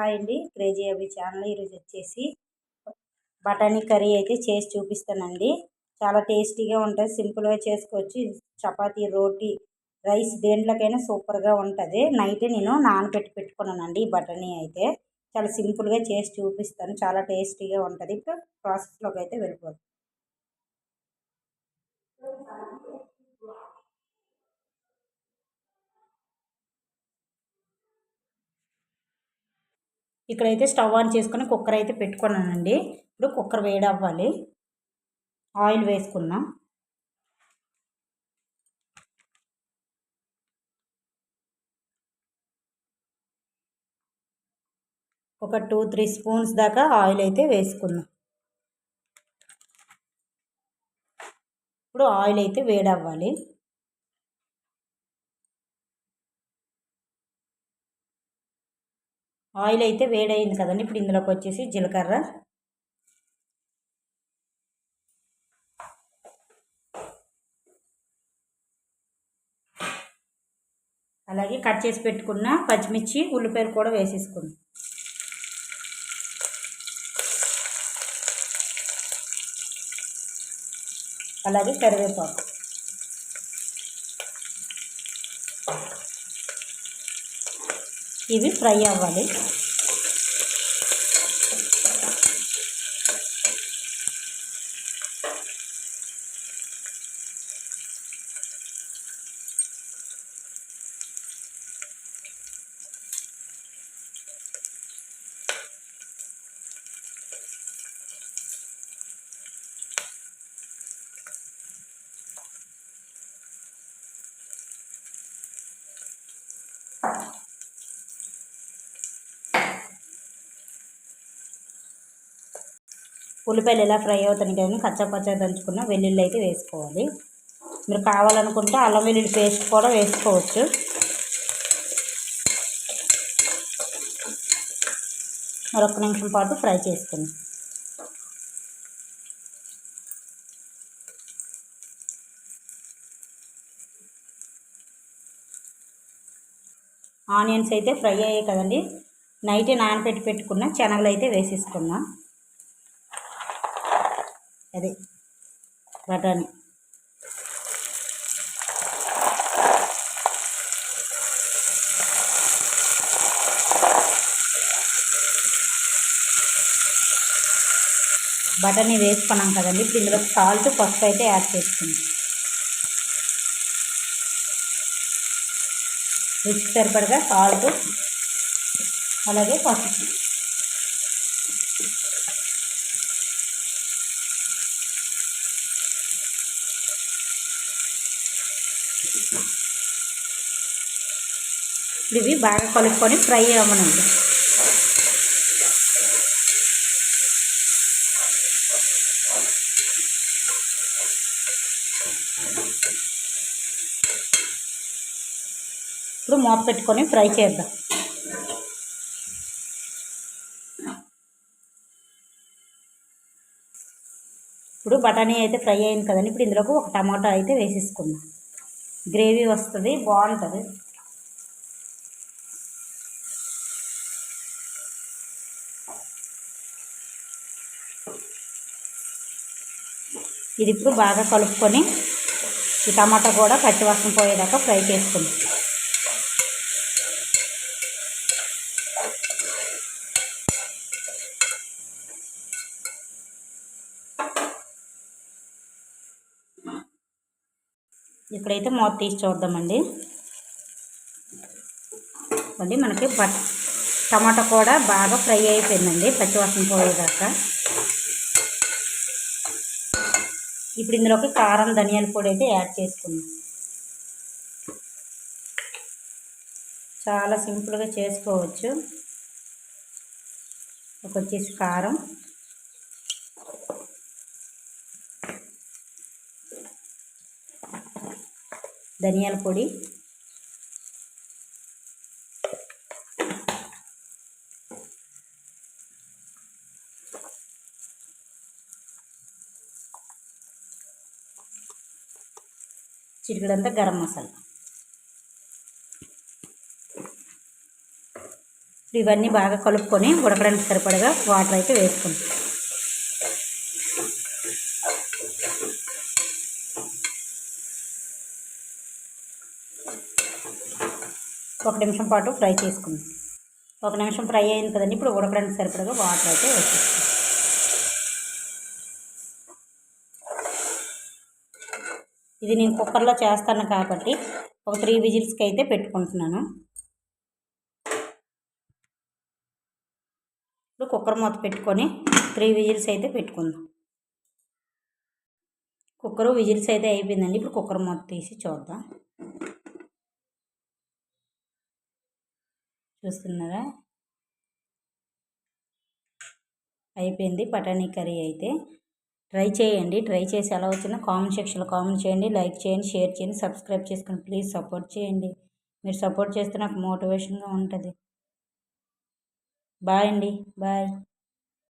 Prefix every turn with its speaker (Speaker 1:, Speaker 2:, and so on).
Speaker 1: Hi అండి crazy అవి channel ఈరోజు వచ్చేసి బఠానీ కర్రీ అయితే చేసి చూపిస్తానండి. చాలా టేస్టీగా ఉంటుంది. సింపుల్గా చేసుకోవచ్చు. చపాతీ రోటీ రైస్ దేంట్లోకైనా సూపర్గా ఉంటుంది. నైట్ నేను నానబెట్టి పెట్టుకున్నానండి ఈ బఠానీ అయితే. చాలా సింపుల్గా చేసి చూపిస్తాను. చాలా టేస్టీగా ఉంటుంది. ఇప్పుడు ప్రాసెస్లోకి అయితే వెళ్ళిపోతుంది ఇక్కడైతే స్టవ్ ఆన్ చేసుకొని కుక్కర్ అయితే పెట్టుకున్నానండి. ఇప్పుడు కుక్కర్ వేడి అవ్వాలి ఆయిల్ వేసుకున్నాం ఒక టూ త్రీ స్పూన్స్ దాకా ఆయిల్ అయితే వేసుకుందాం. ఇప్పుడు ఆయిల్ అయితే వేడవ్వాలి. ఆయిల్ అయితే వేడైంది కదండి. ఇప్పుడు ఇందులోకి వచ్చేసి జీలకర్ర. అలాగే కట్ చేసి పెట్టుకున్న పచ్చిమిర్చి ఉల్లిపాయలు కూడా వేసేసుకుందాం. అలాగే కరివేపాకు. ఇవి ఫ్రై అవ్వాలి. ఉల్లిపాయలు ఎలా ఫ్రై అవుతాయి కానీ కచ్చా దంచుకున్న వెల్లుల్లి అయితే వేసుకోవాలి. మీరు కావాలనుకుంటే అల్లం వెల్లుల్లి పేస్ట్ కూడా వేసుకోవచ్చు. మరొక నిమిషం పాటు ఫ్రై చేసుకుందాం ఆనియన్స్ అయితే ఫ్రై అయ్యాయి కదండి. నైటే నానబెట్టి పెట్టుకున్న శనగలు అయితే వేసేసుకున్నాను అదే బఠానీ బటర్ని వేసుకున్నాం కదండి. ఇప్పుడు ఇందులో సాల్ట్ పసుపు అయితే యాడ్ చేసుకుందాం. రుచి సరిపడగా సాల్ట్ అలాగే పసుపు. ఇవి బాగా కలుపుకొని ఫ్రై అవ్వనండి. ఇప్పుడు మూత పెట్టుకొని ఫ్రై చేద్దాం. ఇప్పుడు బఠానీ అయితే ఫ్రై అయింది కదండి. ఇప్పుడు ఇందులోకి ఒక టమాటా అయితే వేసేసుకుందాం. గ్రేవీ వస్తుంది బాగుంటుంది. ఇది ఇప్పుడు బాగా కలుపుకొని ఈ టమాటా కూడా పచ్చివాసన పోయేదాకా ఫ్రై చేసుకుందాం. ఇక్కడైతే మూత తీసి చూద్దామండి. అండి మనకి బట్ టమాటా కూడా బాగా ఫ్రై అయిపోయిందండి పచ్చివాసన పోయేదాకా. ఇప్పుడు ఇందులోకి కారం ధనియాల పొడి అయితే యాడ్ చేసుకుందాం. చాలా సింపుల్గా చేసుకోవచ్చు. ఒక వచ్చేసి కారం. ధనియాల పొడి. చిటికడంతా గరం మసాలా. ఇవన్నీ బాగా కలుపుకొని ఉడకడానికి సరిపడగా వాటర్ అయితే వేసుకుంటాం ఒక నిమిషం పాటు ఫ్రై చేసుకుందాం. ఒక నిమిషం ఫ్రై అయింది కదండి ఇప్పుడు ఉడకడానికి సరిపడగా వాటర్ అయితే వేసేస్తాం ఇది నేను కుక్కర్లో చేస్తాను కాబట్టి ఒక త్రీ విజిల్స్కి అయితే పెట్టుకుంటున్నాను. ఇప్పుడు కుక్కర్ మూత పెట్టుకొని త్రీ విజిల్స్ అయితే పెట్టుకుందాం. కుక్కర్ విజిల్స్ అయితే అయిపోయిందండి ఇప్పుడు కుక్కర్ మూత తీసి చూద్దాం. చూస్తున్నారా? అయిపోయింది బఠానీ కర్రీ అయితే. ట్రై చేయండి ట్రై చేసి ఎలా వచ్చినా కామెంట్ సెక్షన్లో కామెంట్ చేయండి లైక్ చేయండి షేర్ చేయండి సబ్స్క్రైబ్ చేసుకొని ప్లీజ్ సపోర్ట్ చేయండి. మీరు సపోర్ట్ చేస్తే నాకు మోటివేషన్గా ఉంటుంది. బాయ్ అండి బాయ్.